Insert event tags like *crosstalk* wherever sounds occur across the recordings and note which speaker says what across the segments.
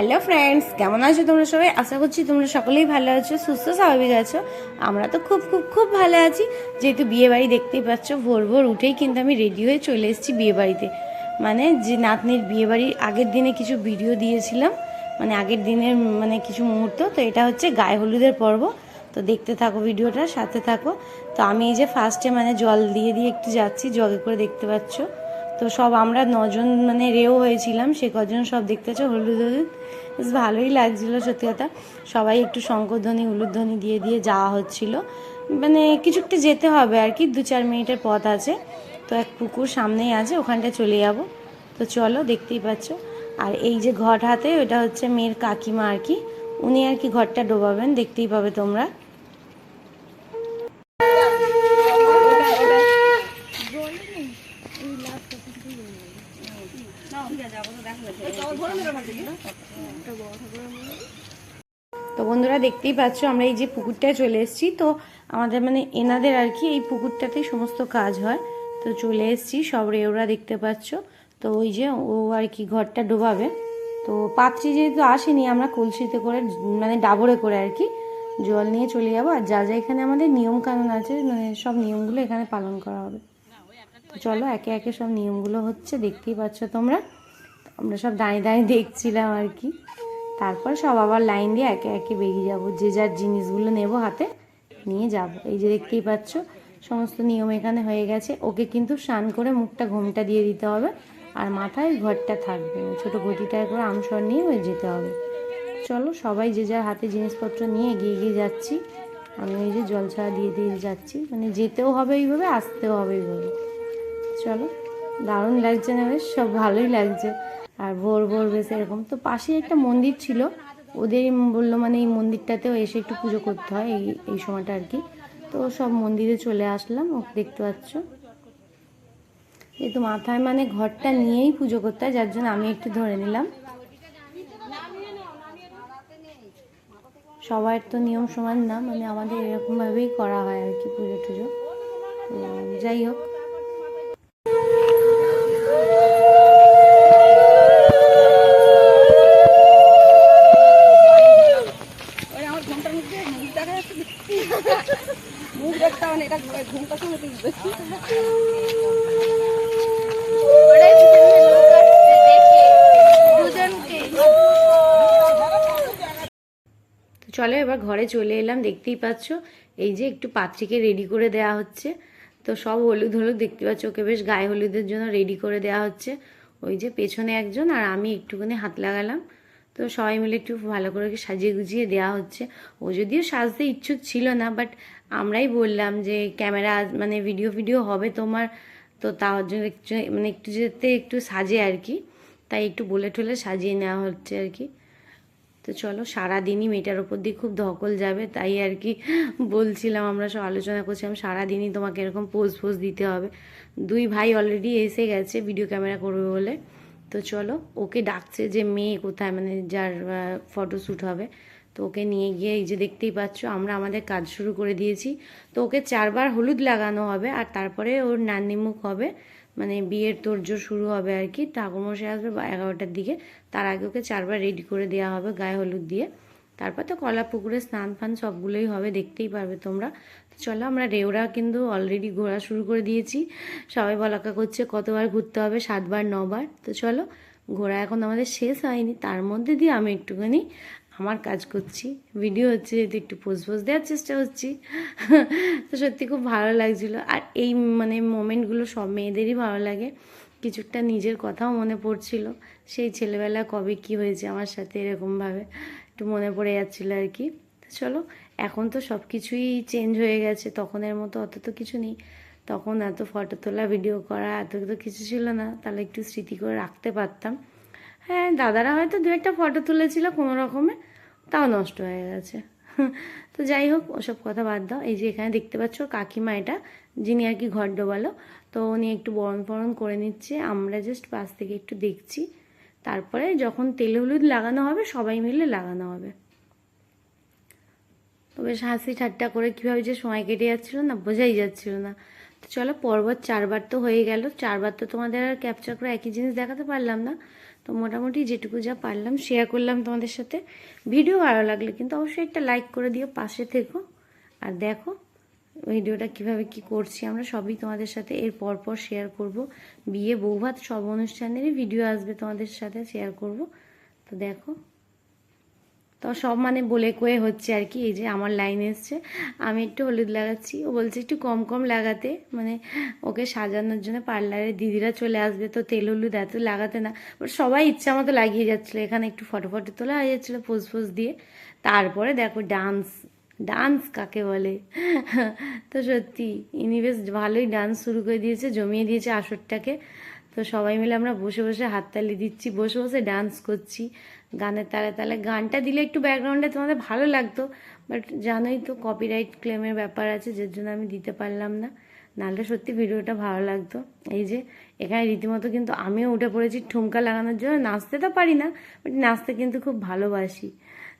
Speaker 1: Hello friends কেমন আছো তোমরা সবাই? আশা করছি তোমরা সকলেই ভালো আছো, সুস্থ, স্বাভাবিক আছো। আমরা তো খুব খুব খুব ভালো আছি। যেহেতু বিয়ে বাড়ি দেখতেই পাচ্ছ, ভোর ভোর উঠেই কিন্তু আমি রেডি হয়ে চলে এসেছি বিয়ে বাড়িতে। মানে যে নাতনির বিয়ে বাড়ির আগের দিনে কিছু ভিডিও দিয়েছিলাম। মানে আগের দিনের মানে কিছু মুহূর্ত। তো এটা হচ্ছে গায়ে হলুদের পর্ব। তো দেখতে থাকো ভিডিওটা সাথে থাকো। তো আমি এই যে ফার্স্টে মানে জল দিয়ে দিয়ে একটু যাচ্ছি জগে করে দেখতে পাচ্ছ। তো সব আমরা নজন মানে রেও হয়েছিলাম, সে কজন সব দেখতে পাচ্ছ হলুদ হলুদ। বেশ ভালোই লাগছিল সত্যি কথা। সবাই একটু শঙ্করধ্বনি উলুধ্বনি দিয়ে দিয়ে যাওয়া হচ্ছিল। মানে কিছু একটু যেতে হবে আর কি, দু চার মিনিটের পথ আছে। তো এক পুকুর সামনেই আছে ওখানটা চলে যাব। তো চলো, দেখতেই পাচ্ছ। আর এই যে ঘট হাতে ওটা হচ্ছে মেয়ের কাকিমা আর কি। উনি আর কি ঘরটা ডোবাবেন, দেখতেই পাবে তোমরা। তো বন্ধুরা দেখতেই পাচ্ছ, আমরা এই যে পুকুরটায় চলে এসেছি। তো আমাদের মানে এনাদের আর কি এই পুকুরটাতেই সমস্ত কাজ হয়। তো চলে এসেছি, সব রেওরা দেখতে পাচ্ছ। তো ওই যে ও আর কি ঘরটা ডোবাবে। তো পাত্রী যেহেতু আসেনি, আমরা কলসিতে করে মানে ডাবরে করে আর কি জল নিয়ে চলে যাব। আর যা যা এখানে আমাদের নিয়ম কানুন আছে মানে সব নিয়মগুলো এখানে পালন করা হবে। চলো, একে একে সব নিয়মগুলো হচ্ছে, দেখতেই পাচ্ছ তোমরা। আমরা সব দাঁড়িয়ে দাঁড়িয়ে দেখছিলাম আর কি। তারপর সব আবার লাইন দিয়ে একে একে বেরিয়ে যাব। যে যার জিনিসগুলো নেব হাতে নিয়ে যাব। এই যে দেখতেই পাচ্ছ, সমস্ত নিয়ম এখানে হয়ে গেছে। ওকে কিন্তু স্নান করে মুখটা ঘোমটা দিয়ে দিতে হবে আর মাথায় ঘরটা থাকবে। ছোট ঘটিটায় করে আমসর নিয়ে ওই যেতে হবে। চলো সবাই যে যার হাতে জিনিসপত্র নিয়ে এগিয়ে এগিয়ে যাচ্ছি। আমি এই যে জল ছাড়া দিয়ে দিয়ে যাচ্ছি। মানে যেতেও হবে এইভাবে, আসতেও হবে এইভাবে। চলো, দারুণ লাগছে না বেশ? সব ভালোই লাগছে। আর ভোর ভোর বেশ এরকম। তো পাশেই একটা মন্দির ছিল। ওদেরই বলল মানে এই মন্দিরটাতেও এসে একটু পুজো করতে হয় এই এই সময়টা আর কি। তো সব মন্দিরে চলে আসলাম। ওকে দেখতে পাচ্ছ। যেহেতু মাথায় মানে ঘরটা নিয়েই পুজো করতে হয়, যার জন্য আমি একটু ধরে নিলাম। সবার তো নিয়ম সমান না মানে আমাদের এরকমভাবেই করা হয় আর কি পুজো টুজো। যাই হোক।
Speaker 2: এটা
Speaker 1: চলো এবার ঘরে চলে এলাম, দেখতেই পাচ্ছ। এই যে একটু পাত্রীকে রেডি করে দেওয়া হচ্ছে। তো সব হলুদ হলুদ দেখতে পাচ্ছ, ওকে বেশ গায়ে হলুদের জন্য রেডি করে দেওয়া হচ্ছে। ওই যে পেছনে একজন আর আমি একটুখানি হাত লাগালাম। তো সবাই মিলে একটু ভালো করে সাজিয়ে গুজিয়ে দেওয়া হচ্ছে। ও যদিও সাজতে ইচ্ছুক ছিল না বাট আমরাই বললাম যে ক্যামেরা মানে ভিডিও ভিডিও হবে তোমার। তো তার জন্য একটু মানে একটু যেতে একটু সাজে আর কি। তাই একটু বলে ঠলে সাজিয়ে নেওয়া হচ্ছে আর কি। তো চলো, সারাদিনই মেয়েটার ওপর দিয়ে খুব ধকল যাবে, তাই আর কি বলছিলাম, আমরা সব আলোচনা করছিলাম, সারাদিনই তোমাকে এরকম পোজ ফোজ দিতে হবে। দুই ভাই অলরেডি এসে গেছে ভিডিও ক্যামেরা করবে বলে। তো চলো, ওকে ডাকছে যে মেয়ে কোথায়? মানে যার ফটোশ্যুট হবে। তো ওকে নিয়ে গিয়ে এই যে দেখতেই পাচ্ছ, আমরা আমাদের কাজ শুরু করে দিয়েছি। তো ওকে চারবার হলুদ লাগানো হবে আর তারপরে ওর নান্নিমুখ হবে মানে বিয়ের তোড়জোড় শুরু হবে আর কি। ঠাকুরমশাই আসবে বা এগারোটার দিকে, তার আগে ওকে চারবার রেডি করে দেওয়া হবে গায়ে হলুদ দিয়ে। তারপর তো কলা, পুকুরে স্নান ফান সবগুলোই হবে, দেখতেই পারবে তোমরা। তো চলো আমরা রেওরা কিন্তু অলরেডি ঘোরা শুরু করে দিয়েছি। সবাই বলাকা করছে কতবার ঘুরতে হবে, সাতবার, নবার। তো চলো, ঘোরা এখন আমাদের শেষ হয়নি, তার মধ্যে দিয়ে আমি একটুখানি আমার কাজ করছি। ভিডিও হচ্ছে যেহেতু একটু পোজ পোজ দেওয়ার চেষ্টা করছি। তো সত্যি খুব ভালো লাগছিল। আর এই মানে মোমেন্টগুলো সব মেয়েদেরই ভালো লাগে। কিছুটা নিজের কথাও মনে পড়ছিল। সেই ছেলেবেলা কবে কি হয়েছে আমার সাথে এরকমভাবে একটু মনে পড়ে যাচ্ছিল আর কি। চলো, এখন তো সব কিছুই চেঞ্জ হয়ে গেছে। তখনের মতো অত তো কিছু নেই। তখন এত ফটো তোলা ভিডিও করা এত তো কিছু ছিল না। তাহলে একটু স্মৃতি করে রাখতে পারতাম। হ্যাঁ দাদারা হয়তো দু একটা ফটো তুলেছিল কোনো রকমে। তাও নষ্ট হয়ে গেছে। *laughs* তো যাই হোক, ওসব কথা বাদ দাও। এই যে এখানে দেখতে পাচ্ছ কাকিমা এটা, যিনি আর কি ঘর ডোবালো। তো উনি একটু বরণ ফরণ করে নিচ্ছে। আমরা জাস্ট পাশ থেকে একটু দেখছি। তারপরে যখন তেল হলুদ লাগানো হবে, সবাই মিলে লাগানো হবে। তো বেশ হাসি ঠাট্টা করে কীভাবে যে সময় কেটে যাচ্ছিল না, বোঝাই যাচ্ছিল না। তো চলো, পর্বত চারবার তো হয়ে গেল। চারবার তো তোমাদের আর ক্যাপচার করে একই জিনিস দেখাতে পারলাম না। তো মোটামুটি যেটুকু যা পারলাম শেয়ার করলাম তোমাদের সাথে। ভিডিও ভালো লাগলে কিন্তু অবশ্যই একটা লাইক করে দিও, পাশে থেকো। আর দেখো ভিডিওটা কীভাবে কি করছি আমরা সবই তোমাদের সাথে এর পরপর পর শেয়ার করব। বিয়ে, বৌভাত সব অনুষ্ঠানেরই ভিডিও আসবে তোমাদের সাথে শেয়ার করব। তো দেখো। তো সব মানে বলে কয়ে হচ্ছে আর কি, এই যে আমার লাইন এসছে। আমি একটু হলুদ লাগাচ্ছি। ও বলছে, একটু কম কম লাগাতে। মানে ওকে সাজানোর জন্য পার্লারে দিদিরা চলে আসবে, তো তেল হলুদ এত লাগাতে না। বাট সবাই ইচ্ছা মতো লাগিয়ে যাচ্ছিল। এখানে একটু ফটো ফটো তোলা হয়ে যাচ্ছিল পোজ পোজ দিয়ে। তারপরে দেখো ডান্স ডান্স কাকে বলে? *laughs* তো সত্যি ইনি বেশ ভালোই ডান্স শুরু করে দিয়েছে, জমিয়ে দিয়েছে আসরটাকে। তো সবাই মিলে আমরা বসে বসে হাততালি দিচ্ছি, বসে বসে ডান্স করছি। গানের তালে তালে গানটা দিলে একটু ব্যাকগ্রাউন্ডে তোমাদের ভালো লাগতো বাট জানোই তো কপিরাইট ক্লেমের ব্যাপার আছে, যার জন্য আমি দিতে পারলাম না। নাহলে সত্যি ভিডিওটা ভালো লাগতো। এই যে, এখানে রীতিমতো কিন্তু আমিও উঠে পড়েছি ঠুমকা লাগানোর জন্য, নাচতে তো পারি না বাট নাচতে কিন্তু খুব ভালোবাসি।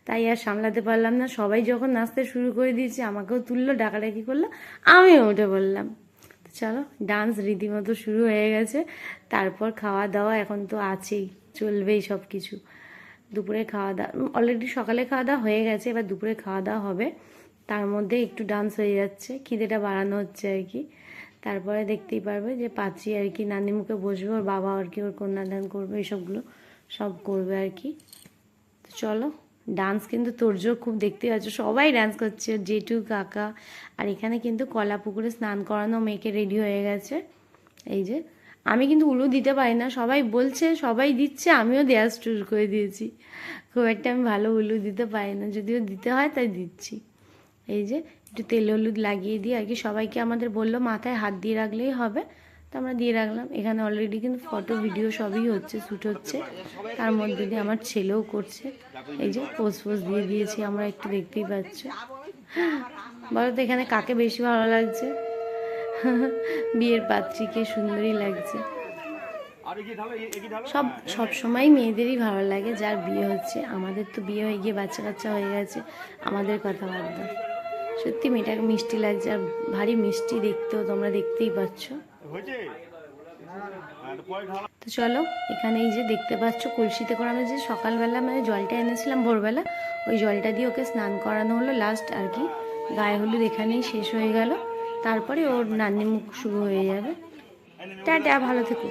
Speaker 1: তাই আর সামলাতে পারলাম না, সবাই যখন নাচতে শুরু করে দিয়েছে, আমাকেও তুললো, ডাকাডাকি করল, আমিও উঠে পড়লাম। চলো ডান্স রীতিমতো শুরু হয়ে গেছে। তারপর খাওয়া দাওয়া এখন তো আছেই, চলবেই সব কিছু দুপুরে খাওয়া দাওয়া অলরেডি সকালে খাওয়া দাওয়া হয়ে গেছে, এবার দুপুরে খাওয়া দাওয়া হবে। তার মধ্যে একটু ডান্স হয়ে যাচ্ছে, খিদেটা বাড়ানো হচ্ছে আর কি। তারপরে দেখতেই পারবে যে পাচ্ছি আর কি নানি মুখে বসবে, ওর বাবা আর কি, ওর কন্যাদান করবে, এসবগুলো সব করবে আর কি। চলো ডান্স কিন্তু তোরজোর খুব দেখতে পাচ্ছ। সবাই ডান্স করছে, জেঠু, কাকা। আর এখানে কিন্তু কলা পুকুরে স্নান করানো মেয়েকে রেডি হয়ে গেছে। এই যে, আমি কিন্তু উলু দিতে পারি না। সবাই বলছে, সবাই দিচ্ছে, আমিও দেওয়া শুরু করে দিয়েছি। খুব একটা আমি ভালো উলু দিতে পারি না। যদিও দিতে হয়, তাই দিচ্ছি। এই যে, একটু তেল হলুদ লাগিয়ে দিয়ে আর কি সবাইকে আমাদের বলল, মাথায় হাত দিয়ে রাখলেই হবে। তো আমরা দিয়ে রাখলাম। এখানে অলরেডি কিন্তু ফটো ভিডিও সবই হচ্ছে শ্যুট হচ্ছে। তার মধ্যে দিয়ে আমার ছেলেও করছে। এই যে পোজ পোজ দিয়ে দিয়েছি, আমরা একটু দেখতেই পাচ্ছ। বলো তো এখানে কাকে বেশি ভালো লাগছে? বিয়ের পাত্রীকে সুন্দরী লাগছে। সব সব সময় মেয়েদেরই ভালো লাগে, যার বিয়ে হচ্ছে। আমাদের তো বিয়ে হয়ে গিয়ে বাচ্চা কাচ্চা হয়ে গেছে, আমাদের কথা বাদ সত্যি মেয়েটাকে মিষ্টি লাগছে, আর ভারী মিষ্টি দেখতেও তোমরা দেখতেই পাচ্ছ। তো চলো, এখানে এই যে দেখতে পাচ্ছ কলসিতে করে আমরা যে সকালবেলা মানে জলটা এনেছিলাম ভোরবেলা, ওই জলটা দিয়ে ওকে স্নান করানো হলো লাস্ট আর কি। গায়ে হলুদ এখানেই শেষ হয়ে গেল। তারপরে ওর নানি মুখ শুরু হয়ে যাবে। টা ভালো থেকো।